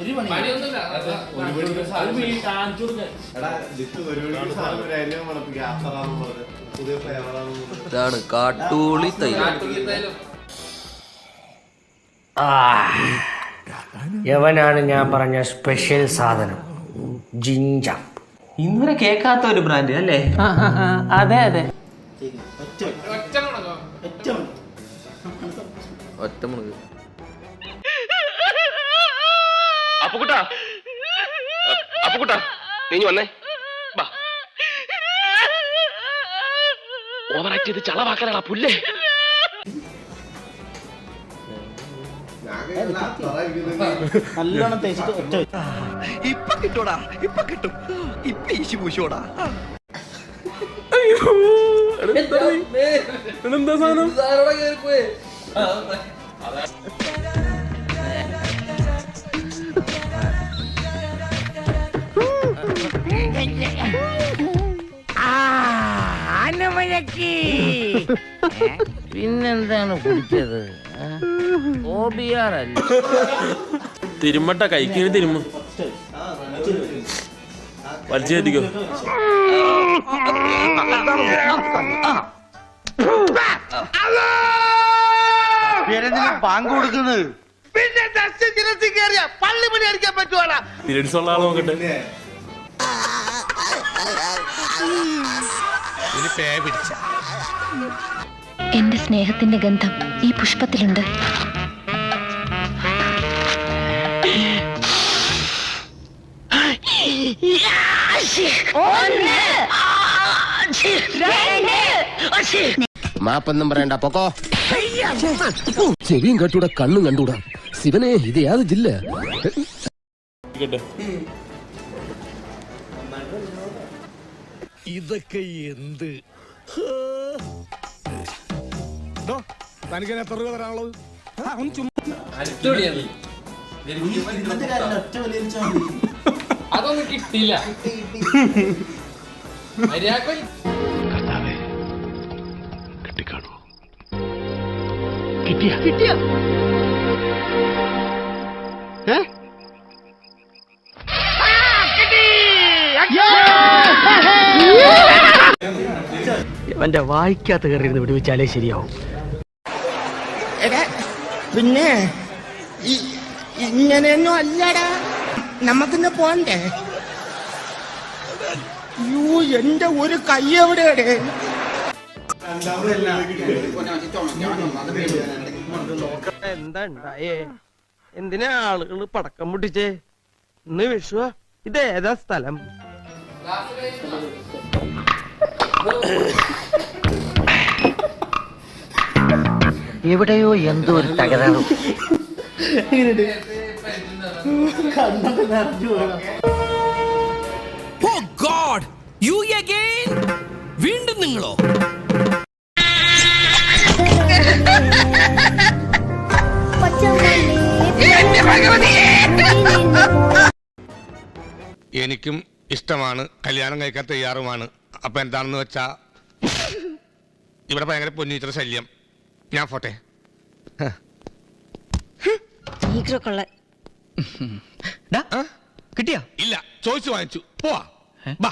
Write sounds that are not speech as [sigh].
ഒരു പണി പണിയൊന്നുമില്ല കാണിച്ചു കൊടുക്കാൻ ഇതാണ് കാട്ടൂളി തൈര്. കാട്ടുള്ളിത്തായാലും യവനാണ് ഞാൻ പറഞ്ഞ സ്പെഷ്യൽ സാധനം. ജിഞ്ച. ഇന്നുവരെ കേൾക്കാത്ത ഒരു ബ്രാൻഡ് അല്ലേ? അതെ അതെ. അപ്പുകുട്ടാ അപ്പുകുട്ടാ നീ വന്നേ. ബാ ഓവറാക്ട് ചെയ്ത് ചളവാക്കാനാ പുല്ലേ. നല്ലോണം തേച്ചിട്ട് ഒറ്റ. ഇപ്പൊ കിട്ടൂടാ ഇപ്പൊ കിട്ടും. ഇപ്പൊ ഈശി പൂശോടാ എന്താ? സാധനം? [laughs] പിന്നെന്താണ് കുടിച്ചത്? അല്ല? തിരുമ്മട്ട കൈക്കിന് തിരുമ്മ. വലിച്ചു കയറ്റിക്കോ പാങ്ക് കൊടുക്കുന്നത്? പറ്റുവാടാ. ഉള്ള ആളെ നോക്കട്ടെ. എന്റെ സ്നേഹത്തിന്റെ ഗന്ധം ഈ പുഷ്പത്തിലുണ്ട്. മാപ്പൊന്നും പറയണ്ട പൊക്കോ. ചെവിയും കെട്ടൂടാ കണ്ണും കണ്ടൂടാ. ശിവനെ ഇത് യാത് ജില്ല? ഇതൊക്കെ എന്ത്? തനിക്ക് എത്ര രൂപ തരാനുള്ളത്? അതൊന്നും കിട്ടില്ല കിട്ടിയ? കിട്ടിയില്ല എവന്റെ വായിക്കാത്ത കയറിയിരുന്ന് വിടുവിച്ചാലേ ശരിയാവും. പിന്നെ ഇ- ഇങ്ങനെയൊന്നും അല്ലടാ. നമുക്കിന്ന് പോണ്ടേ? യൂ എന്റെ ഒരു കൈ എവിടെയാണ് എന്താ ഉണ്ടായേ? എന്തിനാ ആളുകൾ പടക്കം പൊട്ടിച്ചേ? ഇന്ന് വിഷുവ. ഇത് ഏതാ സ്ഥലം? എവിടെയോ എന്തോ ഒരു തകരാറും. നിറഞ്ഞു പോയതാ വീണ്ടും നിങ്ങളോ? എനിക്കും ഇഷ്ടമാണ്. കല്യാണം കഴിക്കാൻ തയ്യാറുമാണ്. അപ്പൊ എന്താണെന്ന് വെച്ചാ ഇവിടെ ഭയങ്കര പൊന്നീച്ചറ ശല്യം. ഞാൻ പോട്ടെ. കിട്ടിയാ? ഇല്ല ചോദിച്ചു വാങ്ങിച്ചു. പോവാ. ബാ.